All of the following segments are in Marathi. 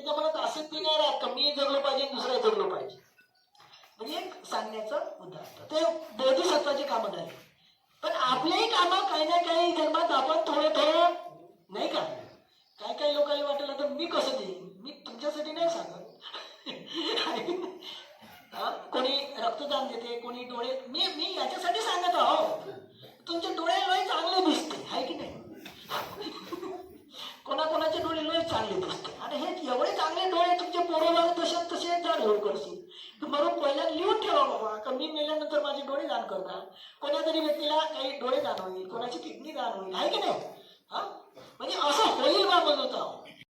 त्याच्या मनात असं ती नाही राहत का मी जगलं पाहिजे दुसरं जगलं पाहिजे. म्हणजे एक सांगण्याचं उदाहरण. ते बोधिसत्वाची कामं झाली. पण आपलेही कामं काही ना काही जन्मात आपण थोडं थोडं नाही का? काही काही लोकांना वाटलं तर मी कसं देईन? मी तुमच्यासाठी नाही सांगत. हा? कोणी रक्तदान देते कोणी डोळे मी मी याच्यासाठी सांगत आहो. तुमचे डोळे लोय चांगले दिसते आहे की नाही कोणाकोणाचे डोळे लोय चांगले दिसते आणि हे एवढे चांगले डोळे तुमचे पोरोला तसे तसे दान होऊ करतील म्हणून पहिला लिहून ठेवा बाबा का माझे डोळे दान करणार. कोणा तरी व्यक्तीला काही डोळे दान होईल कोणाची किडनी दान होईल आहे की नाही? हा? म्हणजे असं होईल बा म्हणत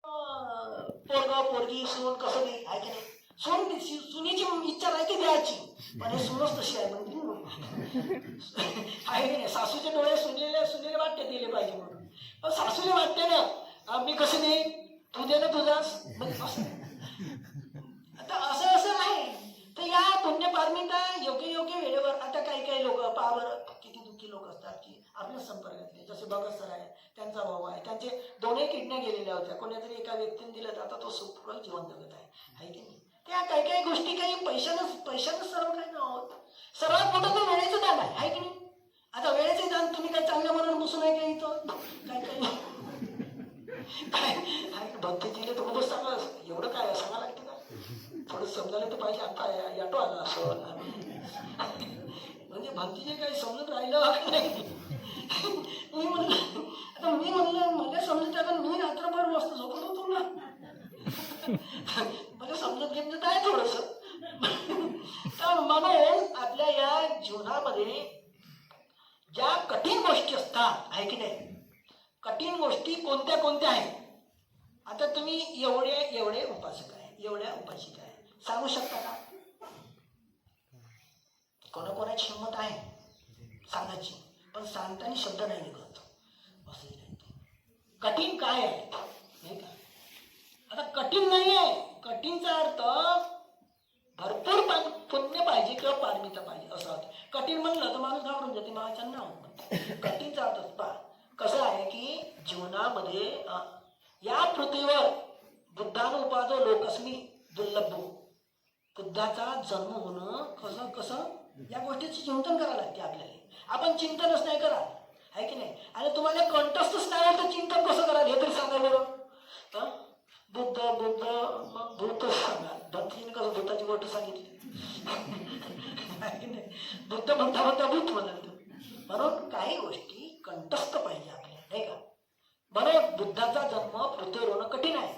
पोरग पोरगा पोरगी सून कसं नाही आहे की नाही? सून सुनीची इच्छा नाही की द्यायची. पण हे सूनच तशी आहे म्हणजे आहे की नाही? सासूचे डोळे सुनीले सुनीले वाटते दिले पाहिजे म्हणून. पण सासूले वाटते ना मी कसं देईन? तू दे ना तुझा म्हणजे असं. आता असं असं तर या पुण्यपारमिता योग्य योग्य वेळेवर आता काही काही लोक पावर किती दुःखी लोक असतात की आपल्या संपर्कातले जसे भगत सर आहे त्यांचा भाऊ आहे त्यांचे दोन्ही किडण्या गेलेल्या होत्या. कोणीतरी एका व्यक्तीने दिलं तर आता तो सुखकर जीवन जगत आहे. की नाही? त्या काही काही गोष्टी काही पैशानं पैशानं सर्व काही ना होत. सर्वात मोठं तर वेळेचं दान आहे. की नाही? आता वेळेचे दान तुम्ही काही चांगल्या मनात बसू नाही का इथं? काय काय काय? काय भक्तीचे तर खूपच सांगा एवढं काय सांगा लागतं का थोडं समजायला तर पाहिजे आता या- याटो आला असं. म्हणजे भक्तीचे काही समजत राहिलं नाही. मी म्हणलं आता मी म्हणलं मला समजत आहे मी रात्रभर मस्त झोपत होतो ना. मला समजत घेतलं आहे थोडस. तर म्हणून आपल्या या जीवनामध्ये ज्या कठीण गोष्टी असतात आहे की नाही? कठीण गोष्टी कोणत्या कोणत्या आहेत? आता तुम्ही एवढे एवढे उपासक आहे एवढ्या उपासिका आहे सांगू शकता का? कोणाकोणाची हिंमत आहे? सांगायची. पण सांगताना शब्द नाही निघत. कठीण काय आहे? नाही का? आता कठीण नाही आहे कठीणचा अर्थ भरपूर पुण्य पाहिजे किंवा पारमिता पाहिजे. असं होतं. कठीण म्हणलं तर माणूस घाबरून जाते. माझ्या नाव कठीणचा अर्थ पा कसं आहे की जीवनामध्ये या पृथ्वीवर बुद्धानुपादो लोकस्मी दुर्लभ. बुद्धाचा जन्म होणं कसं कसं? या गोष्टीचं चिंतन करावं लागते आपल्याला. आपण चिंतनच नाही करा आहे की नाही? आणि तुम्हाला कंटस्थच नाही आलं तर चिंतन कसं कराल हे तरी सांगा बरं. बुद्ध बुद्ध मग भूत सांगा. भक्तीने कसं भूताची गोष्ट सांगितली? नाही? बुद्ध म्हणता म्हणता भूत म्हणाल म्हणून काही गोष्टी कंटस्थ पाहिजे आपल्याला. नाही का? बरं बुद्धाचा जन्म पृथ्वीवर होणं कठीण आहे.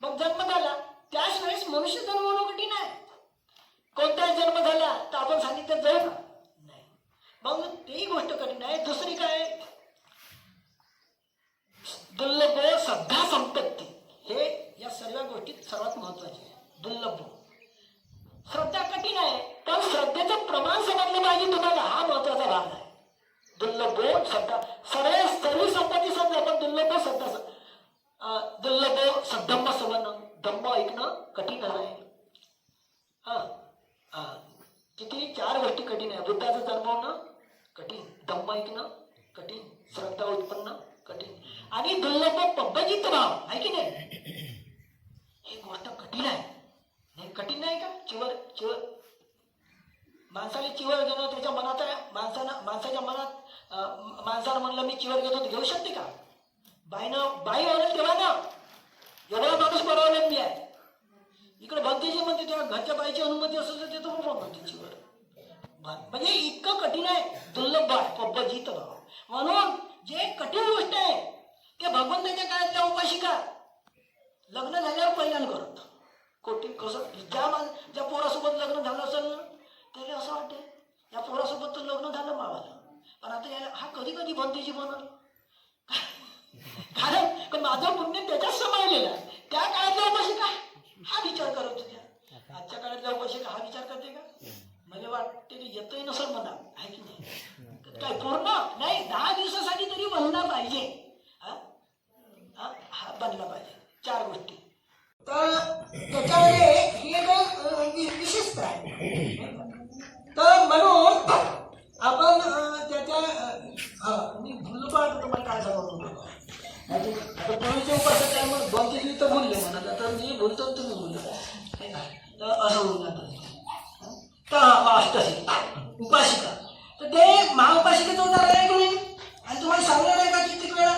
मग जन्म झाला. त्याच वेळेस मनुष्य जन्म होणं कठीण आहे. कोणताही जन्म झाला तर आपण सांगितलं जाऊ का हो. नाही. मग ती गोष्ट कठीण आहे. दुसरी काय? दुर्लभ सध्या संपत्ती. हे या सर्व गोष्टीत सर्वात महत्त्वाचे आहे. दुर्लभ. श्रद्धा कठीण आहे पण श्रद्धेचं प्रमाण समजलं पाहिजे तुम्हाला. हा महत्त्वाचा भाग आहे. दुर्लभ श्रद्धा सर्व सर्व संपत्ती समजा पण दुर्लभ श्रद्धा दुर्लभ सद्धम्म सवर्ण धम्म ऐकणं कठीण आहे. हा हा. किती चार गोष्टी कठीण आहे. बुद्धाचं जन्म होणं कठीण. धम्म ऐकणं कठीण. श्रद्धा उत्पन्न कठीण. आणि दुर्लभ पब्बजित भाव आहे की नाही? ही गोष्ट कठीण आहे. नाही कठीण नाही का? चिवर चिवर. माणसाला चिवर घेणं त्याच्या मनात आहे. माणसानं माणसाच्या मनात माणसानं म्हणलं मी चिवर घेतो घेऊ शकते का? बाईनं बाई आवडेल तेव्हा ना. एवढा माणूस परवानगी आहे. इकडे भक्तीची म्हणते तेव्हा घरच्या बाईची अनुमती असू तर ते तर बरोबर म्हणते म्हणजे इतकं कठीण आहे दुर्लभ आहे पब्बजीत भाव म्हणून जे कठीण गोष्ट आहे ते भगवंताच्या काळातल्या उपाशिका लग्न झाल्यावर पहिल्यांदा करत कोटी कसं ज्या मा ज्या पोरासोबत लग्न झालं असेल ना त्याला असं वाटते या पोरासोबत तर लग्न झालं मावाला पण आता याला हा कधी कधी भंतीची म्हणत कारण पण माझं पुण्य त्याच्यात समायलेलं आहे त्या काळातल्या उपाशिका हा विचार करत होत्या आजच्या काळातल्या उपाशिका हा विचार करते का मला येतोय की येतही नसेल म्हणा आहे की नाही? काय पूर्ण? नाही दहा दिवसासाठी तरी बनला पाहिजे हा? हा हा बनला पाहिजे चार गोष्टी तर त्याच्यामध्ये ही एक अं, वि- विशेषता आहे तर म्हणून आपण अं, त्याच्या अं, हा, मी भुलपाट तुम्हाला काय सांगत होतो आता पूर्वीचे उपासक काय मग दोन तीन तर बोलले म्हणत आता मी बोलतो आणि तुम्ही बोलला हे काय? तर असं होऊन जातं हं? तर हा, अष्टसिद्धी उपासिका तर ते महाउपासिकेचं उदाहरण आहे की नाही आणि तुम्हाला सांगणार आहे का किती वेळा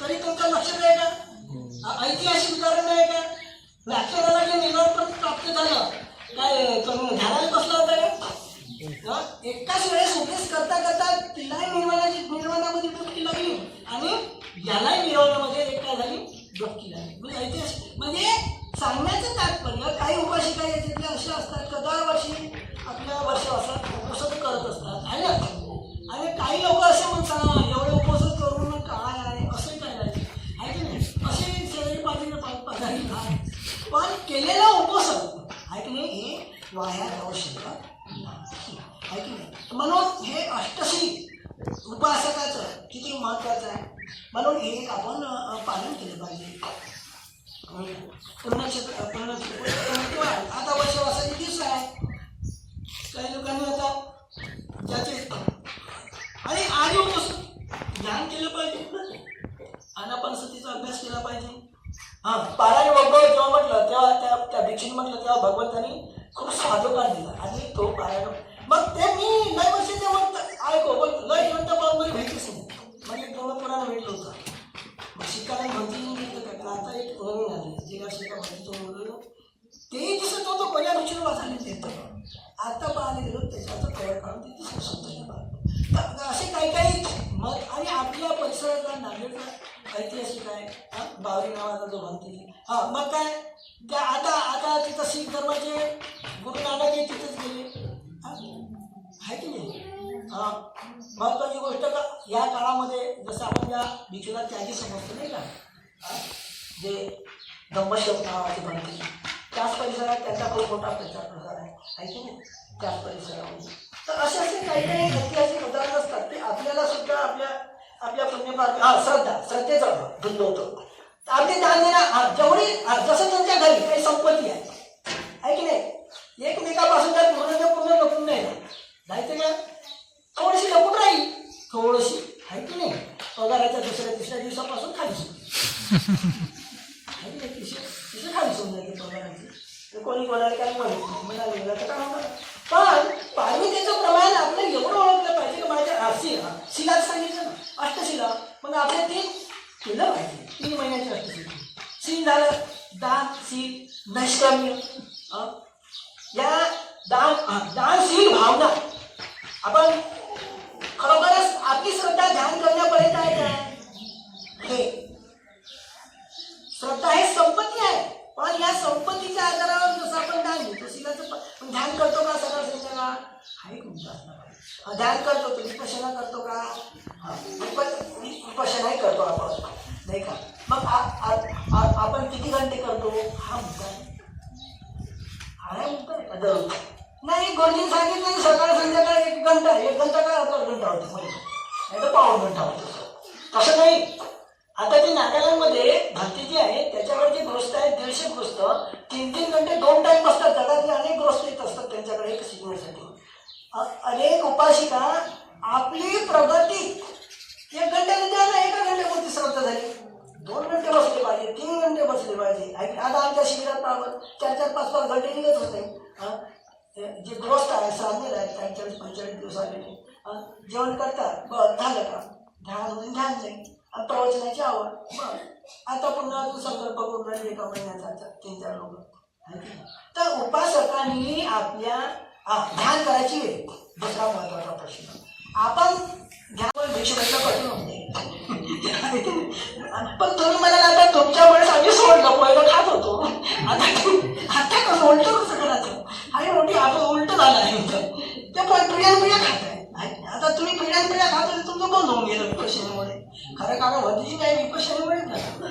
तरी तुमच्या लक्षात आहे का आ- ऐतिहासिक उदाहरण आहे का व्याख्यानाला जे निर्माण प्राप्त झालं काय तुम्ही ध्यानाला बसला होता का हं? एकाच वेळेस उपदेश करता करता तिलाही निर्माणाची निर्माणामध्ये डुबकी लागली आणि यालाही निर्माणामध्ये एक काय झाली डुबकी लागली म्हणजे ऐतिहासिक म्हणजे सांगण्याचं तात्पर्य काही उपासिका याच्यातल्या अशा असतात का दरवर्षी आपल्या वर्षावासात उपसत करत असतात आहे ना आणि काही लोक असे म्हणतात "हा, एवढे उपसत करून मग काय आहे असं काय आहे आहे की नाही असे शेजारी पाटील पदारी काय पण केलेला उपसत आहे की नाही हे वाया जाऊ शकत नाही आहे की नाही म्हणून हे अष्टशी उपासकाचं किती महत्वाचं आहे. म्हणून हे एक आपण पालन केलं पाहिजे. पुण्यक्षेत्र पूर्ण आता वर्ष दिवस आहे काही लोकांनी आता ज्याचे आणि आधी उपस्थित ध्यान केलं पाहिजे अनापनसतीचा अभ्यास केला पाहिजे हा पारायण वैभव जेव्हा म्हटलं तेव्हा त्या त्या भिक्षेने म्हटलं तेव्हा भगवंतानी खूप साधोकार दिला आणि तो पारायण मग ते मी लय वर्ष ते म्हणत ऐको पण लय जिवंत पाहून मला भेटलीच नाही म्हणजे दोन पुराण भेटलं होतं मग शिकायला म्हणती नाही घेतलं का आता एक नवीन म्हणतो तो तेही दिसत होतं पहिल्या भिक्षेने वाचायला देत आता पाहायला गेलो त्याच्यात कवर काढून ते दिसत समजायला असे काही काही मग आणि आपल्या परिसरातला नांदेडचा ऐतिहासिक आहे हा? बावरी नावाचा जो म्हणते हा मग काय? त्या आता आता तिथं शीख धर्माचे गुरु नानक हे तिथेच गेले. आहे की नाही? हा. महत्वाची गोष्ट का? या काळामध्ये जसं आपण या भिक्षुला त्यागी समजतो नाही का? जे धम्मशब नावाची बनली त्याच परिसरात त्यांचा खूप मोठा प्रचार प्रसार आहे. आहे की नाही? त्याच परिसरामध्ये. तर असे असे काही काही ऐतिहासिक उदाहरणं असतात ते आपल्याला सुद्धा आपल्या आपल्या पुण्यपार हा श्रद्धा श्रद्धेचा धुंद होतं तर आपली दान जेवढी जसं त्यांच्या घरी काही संपत्ती आहे. आहे की नाही? एकमेकापासून त्यात पूर्ण पूर्ण लपून नाही जायचं का? थोडीशी लपून राहील. थोडीशी. आहे की नाही? पगाराच्या दुसऱ्या तिसऱ्या दिवसापासून खाली सुरू आहे की नाही तिसऱ्या तिसऱ्या खाली सोडून जाते पगाराची तर कोणी कोणाला काय म्हणत नाही म्हणाले तर काय होणार पण पार्वतीचं प्रमाण आपलं एवढं ओळखलं पाहिजे की माझ्या हा, शी शिलाच सांगितलं ना अष्टशिला. मग आपल्या ते केलं पाहिजे. तीन महिन्याची अष्टशिला. शील झालं. दान शील नैष्कर्म्य हं? या दान हा, दानशील भावना आपण खरोखरच आपली श्रद्धा ध्यान करण्यापर्यंत आहे का हे श्रद्धा हे संपत्ती आहे पण या संपत्तीच्या आधारावर जसं आपण दान घेतो शिलाचं प- पण ध्यान करतो का सकाळ संध्याकाळ हा एक मुद्दा असला पाहिजे. हा, ध्यान करतो तो करतो का? हा, करतो आपण. नाही का? मग आ- आपण किती घंटे करतो? हा मुद्दा हा नाही मुद्दा दररोज. नाही गुरुजी सांगितलं सकाळ संध्याकाळ एक घंटा एक घंटा काय होतो घंटा होतो? म्हणजे नाही तर पाऊन घंटा होतो. तसं नाही. आता जी नागालँडमध्ये भरती जी आहे त्याच्याकडे जी गृहस्थ आहे दीडशे गृहस्थ तीन तीन घंटे दोन टाईम बसतात. जगातले अनेक गृहस्थ येत असतात त्यांच्याकडे एक शिकण्यासाठी अनेक उपासिका आपली प्रगती एक घंट्याने द्या ना एका घंट्यामध्ये श्रद्धा झाली. दोन घंटे बसले पाहिजे तीन घंटे बसले पाहिजे. आता आमच्या शिबिरात आपण चार चार पाच पाच घंटे निघत होते. जे गृहस्थ आहे साधलेले आहेत त्यांच्या पंचेचाळीस दिवस आलेले. जेवण करतात बरं झालं का ध्यान म्हणजे ध्यान नाही आणि प्रवचनाची आवड बरं आता पुन्हा तू संकल्प करून राहिले एका महिन्याचा तीन चार लोक. तर उपासकांनी आपल्या ध्यान करायची वेळ दुसरा महत्त्वाचा प्रश्न. आपण ध्यान भिक्षुकांना कठीण होते. पण तुम्ही म्हणाल आता तुमच्यामुळे आम्ही सोडलं पहिलं खात होतो. आता आता कसं उलट कसं करायचं? आणि मोठी आपण उलट झालं आहे. ते पण पिढ्या पिढ्या खात आहे. आता तुम्ही पिढ्या पिढ्या खात होते तुमचं बंद होऊन गेलं विपशनेमुळे खरं कारण होती नाही. विपशनेमुळे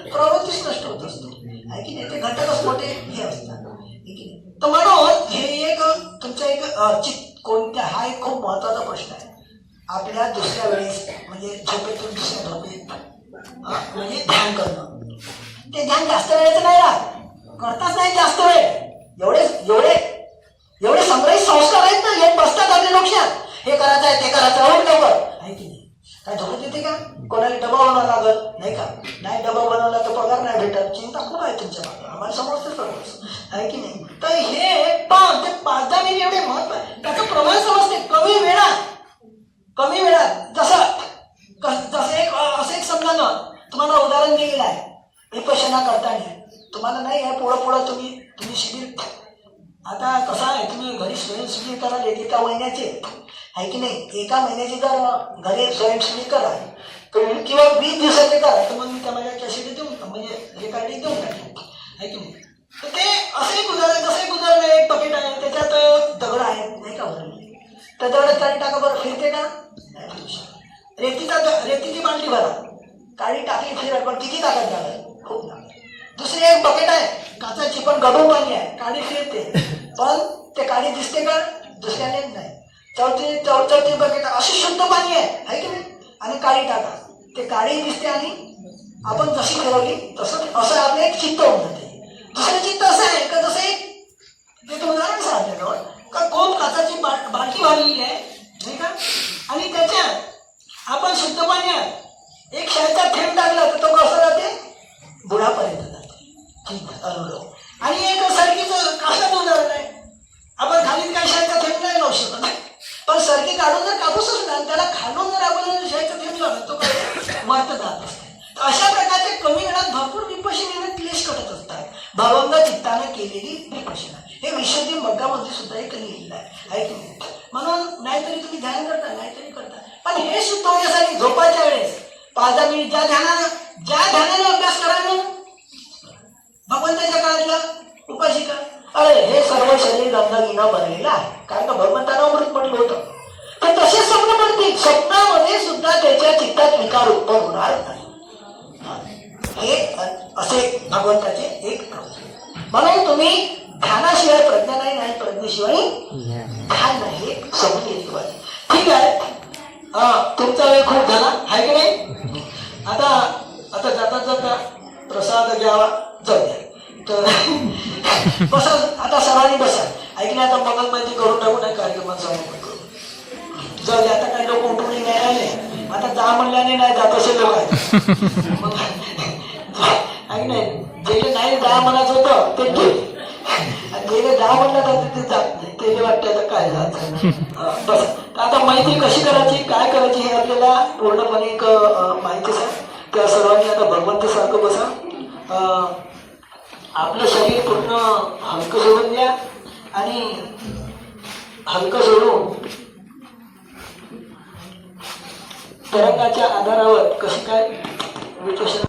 प्रवृत्तीच नष्ट होत असतो. आहे की नाही? ते घटकच मोठे हे असतात. आहे तर म्हणून हे एक तुमच्या एक चित कोणत्या हा एक खूप महत्त्वाचा प्रश्न आहे. आपल्या दुसऱ्या वेळेस म्हणजे झोपेतून दुसऱ्या झोपेत म्हणजे ध्यान करणं. ते ध्यान जास्त वेळेचं नाही राहत करताच नाही जास्त वेळ एवढे एवढे एवढे संग्रहित संस्कार आहेत ना हे बसतात आपल्या लक्षात हे करायचं आहे ते करायचं आहे लवकर आहे की नाही काय झोपत येते का कोणाला डबा बनवावा लागल नाही का नाही डबा बनवला तर आहे की नाही तर हे पण ते पाच दहा मिनिट एवढे महत्त्व आहे त्याचं प्रमाण समजते कमी वेळात कमी वेळात जसं कस- जसं एक अ, असं एक समजा ना तुम्हाला उदाहरण दिलेलं आहे विपशना करताना. तुम्हाला नाही आहे पुढं पुढं तुम्ही तुम्ही शिबिर आता कसं आहे तुम्ही घरी स्वयंसेवी कराल एका महिन्याचे. आहे की नाही? एका महिन्याचे जर घरी स्वयंसेवी करा किंवा वीस दिवसाचे करा तर मग मी त्या माझ्या कॅसेटी देऊन म्हणजे रेकॉर्डिंग देऊन टाकेन. आहे की नाही? तर ते असंही गुजारलं तसंही गुजारलं एक पकेट आहे. आहे त्याच्यात दगड आहे नाही का बरं? त्या दगडात काळी टाका बरं फिरते का? रेतीचा रेतीची बाटली भरा. काळी टाकली फिरत पण किती ताकद झालं? खूप दुसरी एक बकेट आहे काचाची पण गडू पाणी आहे. काळी फिरते. पण ते काळी दिसते का? दुसऱ्याने नाही. चौथी चौथी बकेट अशी शुद्ध पाणी आहे आहे की नाही? आणि काळी टाका. ते काळी दिसते आणि आपण जशी ठरवली तसं असं आपलं एक चित्त होऊन जाते. दुसरं चित्त असं आहे का जसं एक ते उदाहरण सांगतो का? कोण काचाची बा बाटी भरलेली आहे नाही का? आणि त्याच्यात आपण शुद्ध पाणी आहे. एक शाळेचा थेंब टाकला तर तो कसा जाते? बुडापर्यंत जाते. ठीक आहे अनुलोम आणि एक सरकीचं कासाचं उदाहरण आहे? आपण खाली काय शाळेचा थेंब नाही लावू शकत पण सरकी काढून जर कापूस असला त्याला खालून जर आपण शाळेचा थेंब लावला तो काय मरत जात असते अशा प्रकारचे कमी वेळात भरपूर विपशनेने क्लेश करत असतात. भावंग चित्ताने केलेली विपशना हे विशुद्धी मग्गामध्ये सुद्धा एक लिहिलेलं आहे. आहे नाही म्हणून नाहीतरी तुम्ही ध्यान करता नाहीतरी करता पण हे शुद्ध होण्यासाठी झोपाच्या वेळेस मी ज्या ध्यानानं ज्या ध्यानाने अभ्यास करायला भगवंताच्या काळातला उपासिका अरे हे सर्व शरीर गंदगीनं बनलेलं आहे. कारण का भगवंतांना अमृत म्हटलं होतं. तर तसे स्वप्न पडतील. स्वप्नामध्ये सुद्धा त्याच्या चित्तात विकार उत्पन्न होणार नाही. हे असे भगवंताचे एक म्हणून तुम्ही ध्यानाशिवाय प्रज्ञा नाही नाही प्रज्ञेशिवाय ध्यान नाही. हे समजून ठीक आहे. हा तुमचा वेळ खूप झाला आहे की नाही? आता आता जाता जाता प्रसाद घ्यावा जाऊ द्या. तर बसा आता सरांनी बसा. ऐकले आता मगन माहिती करून टाकू नाही कार्यक्रमाचा समापन करू. जाऊ द्या आता काही लोक उठून नाही आले आता जा म्हणल्याने नाही जात असे लोक आहे ऐक नाही जे नाही जा म्हणायचं होतं ते गेले आणि जा म्हणलं जातं ते जात ते ते वाटतं आता काय झालं? बस. आता माहिती कशी करायची काय करायची हे आपल्याला पूर्णपणे एक माहिती सांग. त्या सर्वांनी आता भगवंतासारखं बसा. आपलं शरीर पूर्ण हलकं सोडून द्या आणि हलकं सोडून तरंगाच्या आधारावर कशी काय विकसन